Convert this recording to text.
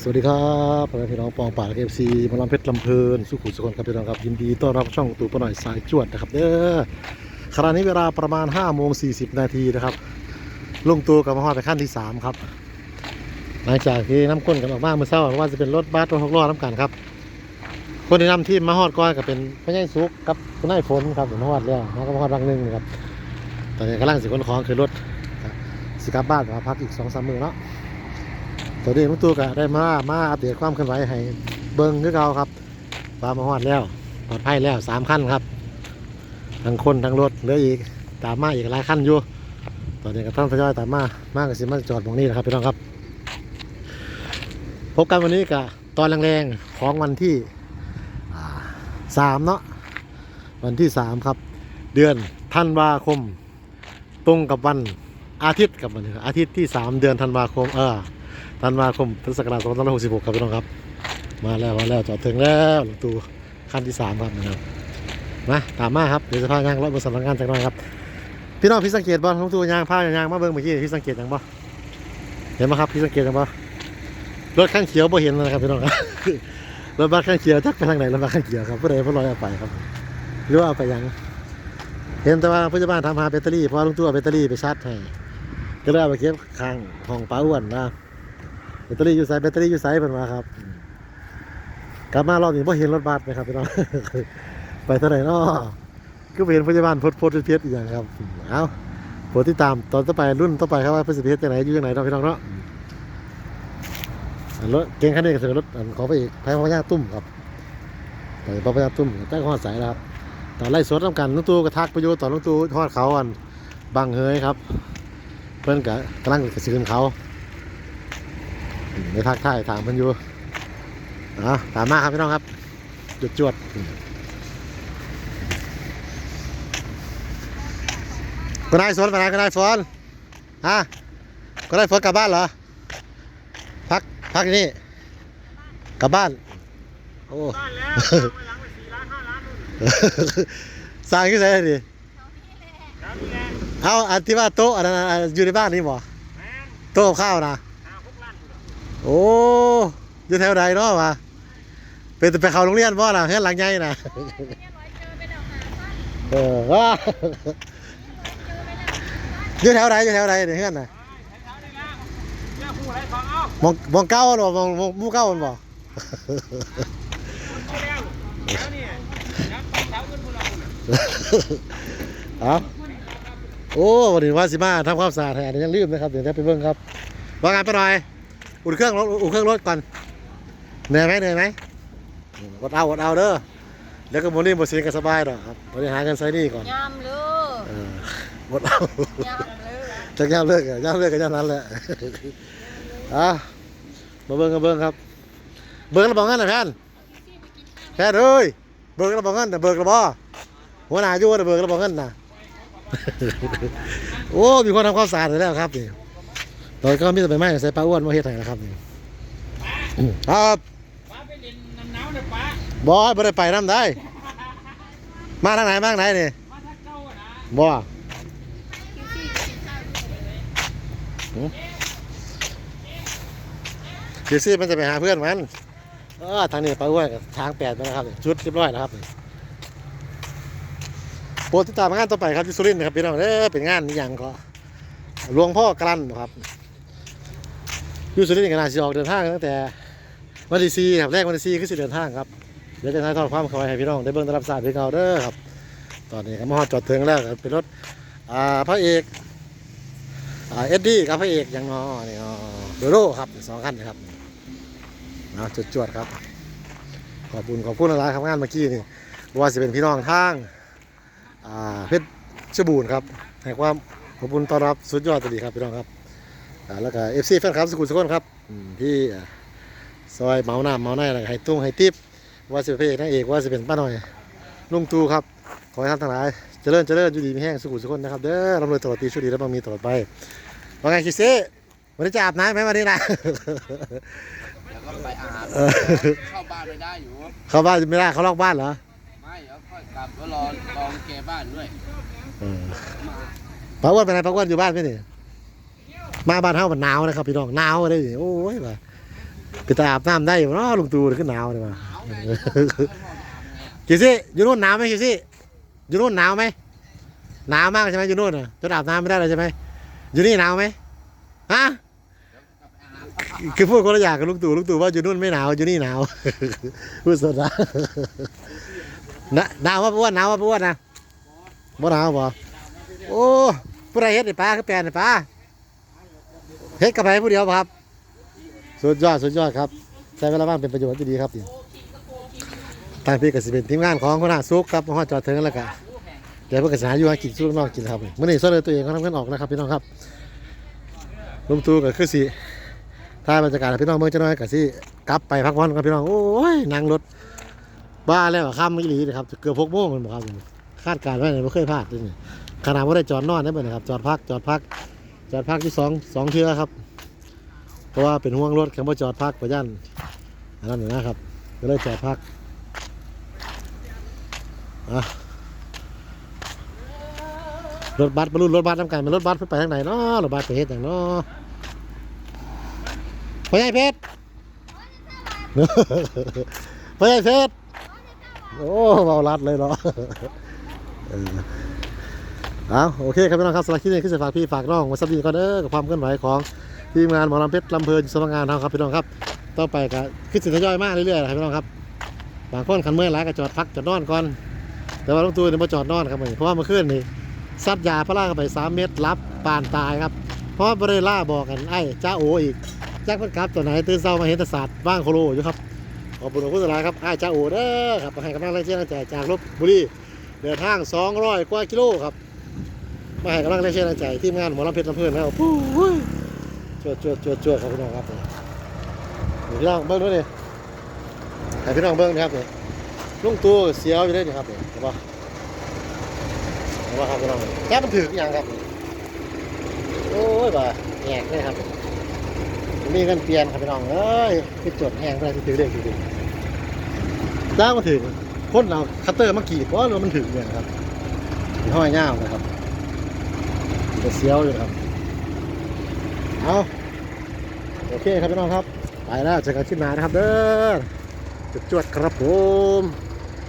สวัสดีครับพ่อแม่พี่น้องปองป่าเอฟซีมาลำเพชรลำเพลินสุขุมสุขนครับพี่น้องครับยินดีต้อนรับช่องตู่ปหน่อยสายจวดนะครับเด้อขณะนี้เวลาประมาณ5โมง40นาทีนะครับ ลงตัวกับมาฮอดไปขั้นที่ 3 ครับ หลังจากที่น้ำก้นกันออกมาเมื่อเช้าว่าจะเป็นรถบัสรถหกล้อน้ำกันครับ คนที่นำทีมมาฮอดก้อนก็เป็นพระยายสุกกับคุณนายฝนครับมาฮอดแล้วมาก็มาฮอดรังหนึงนะครับตอนนี้กำลังสิขนของคือรถสิกลับบ้านมาพักอีกสองสามมือเนาะ ตอนนี้ลุงตู่ก็ได้มา มาอัปเดตความเคลื่อนไหวให้เบิ้งคือเก่าครับปลามาฮอดแล้วปลอดภัยแล้วสามขั้นครับ ทั้งคนทั้งรถเหลืออีกตามมาอีกหลายขั้นอยู่ ตอนนี้ก็ต้องทยอยตามมามากกับสิมาจอดตรงนี้นะครับพี่น้องครับ พบกันวันนี้กับตอนแรงๆของวันที่สามเนาะวันที่สามครับ เดือนธันวาคม ตรงกับวันอาทิตย์กับวันอาทิตย์ที่สามเดือนธันวาคมเออ ธันวาคมพุทธศักราช2566 ครับพี่น้องครับ มาแล้วมาแล้วจอดถึงแล้วหลวงตู่ขั้นที่สามครับนะครับมาตามมาครับเดี๋ยวจะพายางรถบนสำนักงานจากหน่อยครับ พี่น้องพี่สังเกตบ่หลวงตู่ย่างพายางมาเบิ่งเมื่อกี้พี่สังเกตยังบ่เห็นไหมครับพี่สังเกตยังบ่รถข้างเขียวบ่เห็นนะครับพี่น้องครับรถบัสข้างเขียวจักไปทางไหนรถบัสข้างเขียวครับผู้ใดผู้ลอยเอาไปครับหรือว่าเอาไปยัง เห็นแต่ว่าผู้ใหญ่บ้านทำหาแบตเตอรี่เพราะลุงตู่เอาแบตเตอรี่ไปชาร์จให้ก็เลยเอาไปเก็บข้างห้องป้าอ้วนนะแบ ตเตอรี่อยู่ไซส์แบตเตอรี่อยู่ไซส์เพิ่นว่าครับกลับมารอบนี้พ่เห็นรถบัสไหมครับพี่น้อง ไปเท่าไหร่เนาะก็ไปเห็นพยาบาลพดพดเพชรอีกอย่างครับ เอาโปรดติดตามตอนต่อไปรุ่นต่อไปครับว่าเพชรเพชรจากไหนอยู่จากไหนเนาะพี่น้องเนาะอันรถเก่งคันนี้ก็คือรถอันของไปอีกแพงพญาตุ้มครับไปพญาตุ้มใต้ข้อสายแล้วครับตอนไล่สดน้ำกันลุงตู่กระทักไปอยู่ตอนลุงตู่ทอดเขาอันบังเฮยครับ เพิ่นกะกำลังกระสืนเขา ไปทักทายถามมันอยู่อะถามมากครับพี่น้องครับจวดจวดก็ได้สวนไปไหนก็ได้ฝนฮะก็ได้ฝนกลับบ้านเหรอพักพักที่นี่กลับบ้านโอ้บ้านแล้วเอาไปหลังไปสี่ล้านห้าล้านนู่นสร้างขึ้นไสดิครับนี่แหละเอาอันที่ว่าโต๊ะอันนั้นอันอยู่ในบ้านนี่บ่แมน Ờ, โต๊ะกับข้าวนะ ห้าหกล้านนู่น โอ้อยู่แถวใดเนาะวะเป็นไปเข้าโรงเรียนบ่ล่ะเฮือนหลังใหญ่น่ะเออว่าอยู่แถวใดอยู่แถวใดเนี่ยเฮือนน่ะใช้เท้าได้แล้วเจ้าผู้อะไรฟังเอามองมองเก้าหรอมองมองหมู่เก้ามันบ่เอาแล้วแล้วนี่ยัดไปเท้าขึ้นพวกเราเนี่ยเอาโอ้วันนี้ว่าสิมาทำความสะอาดให้อันนี้ยังลืมนะครับเดี๋ยวจะไปเบิ่งครับว่างานไปหน่อย อุ่นเครื่องรถอุ่นเครื่องรถก่อนเหนื่อยไหมเหนื่อยไหมอดเอาอดเอาเด้อแล้วก็โมนี่โมซีก็สบายดอกครับบริหารกันใช้หนี่ก่อนยามเลือเอออดเอายามเลือจะย่ามเลิกอะย่ามเลิกกันย่ามนั้นแหละอะมาเบิ้งกันเบิ้งครับ เบิ้งระบอกเงินนะแพนแพนเอ้ยเบิ้งระบอกเงินนะเบิ้งระบอหัวหน้าอยู่นะเบิ้งระบอกเงินนะโอ้มีคนทำความสะอาดแล้วครับนี่ ตอนก็มีแต่ใบไม้ใส่ปลาอ้วนมาเฮ็ดให้นะครับนี่อืมครับป้าไปเล่นน้ำหนาวเนี่ยป้าบอยบ่ได้ไปน้ำได้ มาทางไหนมาทางไหนนี่มาถ้าเก้าอะนะบ่คิวซี่มันจะไปหาเพื่อนมันเออทางนี้ปลาอ้วนกับทางแปดไปแล้วครับนี่ชุดเรียบร้อยแล้วครับนี่โปรดติดตามงานต่อไปครับที่สุรินทร์นะครับพี่น้องเด้อเป็นงานนี้อย่างก็หลวงพ่อกลันครับ อยู่สุรินทร์กันนาสิออกเดินทางตั้งแต่วันที่สี่ครับแรกวันที่สี่คือสิเดินทางครับเดี๋ยวจะถ่ายทอดความคอยให้พี่น้องได้เบิ่งได้รับทราบพี่เกาเด้อครับ ตอนนี้ก็มาฮอดจอดถึงแล้วครับเป็นรถอ่าพระเอกอ่าเอ็ดดี้กับพระเอกอย่างนอนี่อ๋อโดโดครับสองคันนะครับเอาจุดจวดๆครับ ขอบคุณขอบคุณอะไรครับงานเมื่อกี้นี่ว่าจะเป็นพี่น้องทางอ่าเพชรชบูรณ์ครับให้ความขอบคุณต้อนรับสุดยอดตัวดีครับพี่น้องครับ แล้วก็เอฟซีแฟนคลับสกุลสกุลครับอืมที่อ่าซอยเมาหน้าเมาหน้าแล้วก็ให้ตุ้งให้ติ๊บว่าจะเป็นพระเอกนางเอกว่าจะเป็นป้าหน่อยลุงตูครับขอให้ท่านทั้งหลายเจริญเจริญอยู่ดีมีแห้งสุขุสุขคนนะครับเด้อร่ำรวยตลอดปีช่วยดีและบางมีตลอดไปว่าไงคิดซิวันนี้จะอาบน้ำไหมวันนี้นะแล้วก็ไปอาบเออเข้าบ้านไม่ได้อยู่เข้าบ้านไม่ได้เขาล็อกบ้านเหรอไม่แล้วค่อยกลับก็รอรอแกบ้านด้วยเออมาป้าอ้วนไปไหนป้าอ้วนอยู่บ้านไหมนี่ มาบ้านเฮามันหนาวนะครับพี่น้องหนาวเลยนี่โอ้ยว่ะไปตาอาบน้ำได้อยู่เนาะลุงตู่ขึ้นหนาวเลยมาคิดสิอยู่นู่นหนาวไหมคิดสิอยู่นู่นหนาวไหมหนาวมากใช่ไหมอยู่นู่นน่ะจนอาบน้ำไม่ได้เลยใช่ไหมอยู่นี่หนาวไหมฮะคือพูดคนละอย่างกับลุงตู่ลุงตู่ว่าอยู่นู่นไม่หนาวอยู่นี่หนาวพูดสดนะนะหนาวว่าป้วนหนาวว่าป้วนนะบ่หนาวบ่โอ้ผู้ใดเฮ็ดไอ้ป้าคือแปลนไอ้ป้า เฮ็ดกับไผผู้เดียวครับ สุดยอดสุดยอดครับใช้เวลาว่างเป็นประโยชน์ที่ดีครับนี่ทางพี่ก็สิเป็นทีมงานของหัวหน้าซุกครับมาฮอดจอดถึงแล้วก็เดี๋ยวเพิ่นก็สิหาอยู่หากินสู้น้องกินครับเมื้อนี้ซอยเลือตัวเองเขาทำกันออกนะครับพี่น้องครับลุงตู่ก็คือสิถ้าบรรยากาศพี่น้องเมืองจะน้อยก็สิกลับไปพักผ่อนกับพี่น้องโอ้ยนั่งรถบ้าแล้วอะค่ำอีหลีนะครับเกือบ6โมงมันบ่ครับคาดการณ์ไว้เลยบ่เคยพลาดเลยขนาดบ่ได้จอดนอนได้เบิ่นะครับจอดพักจอดพัก จอดพักที่สองสองเทือครับ เพราะว่าเป็นห่วงรถแคมป์จอดพักประยันอันนั้นน่ะนะครับ ก็เลยจอดพักรถบัสบรรลุรถบัสทำการเป็นรถบัสเพิ่นไปทางไหนเนาะรถบัสไปเฮ็ดอย่างเนาะพ่อใหญ่เพชรพ่อใหญ่เพชรโอ้เบาลัดเลยเนาะ เอาโอเคครับพี่น้องครับสำหรับคลิปนี้คือจะฝากพี่ฝากน้องมาสักทีก่อนเด้อกับความเคลื่อนไหวของทีมงานหมอลำเพชรลำเพลินสำนักงานเราครับพี่น้องครับต่อไปก็ขึ้นสิทยอยมากเรื่อยๆครับพี่น้องครับบางคนขันเมื่อยหลาก็จอดพักจอดนอนก่อน แต่ว่าลุงตูเนี่ยมาจอดนอนครับเพราะว่าเมื่อคืนนี่ซัดยาพาราเข้าไป3เม็ดรับปานตายครับเพราะว่าบริล่าบอกกันไอ้จ้าโออีกจักมันกลับตัวไหนตื่นเช้ามาเห็นตศาสตร์ว่างโคโลอยู่ครับขอบคุณผู้สลายครับไอ้จ้าโอเด้อครับให้กำลังใจใจจากลบบุรีเดินทาง200กว่ากิโลครับ มาให้กำลังใจทีมงานหมอลำเพชรลำเพลินแล้วปู้ยจวดจวดจวดจวดครับพี่น้องครับนี่พี่น้องเบิ้งด้วยนี่ให้พี่น้องเบิ้งนะครับนี่ลุงตู้เสียวอยู่ได้นี่ครับนี่เห็นปะเห็นปะครับพี่น้องแค่มันถึงอย่างครับ โอ้ยบ่าแหกเลยครับมีเงินเปลี่ยนครับพี่น้องเอ้ยคือจดแหงไปที่ถือเด็กจริงๆจ้างมาถึงคนเราคัตเตอร์มากรีดเพราะว่ามันถึงเนี่ยนะครับห้อยเง่านะครับ จะเสียวอยู่ครับ เอาโอเคครับพี่น้องครับ ไปแล้วเจอกันคลิปหน้านะครับเด้อจุดจวดครับผม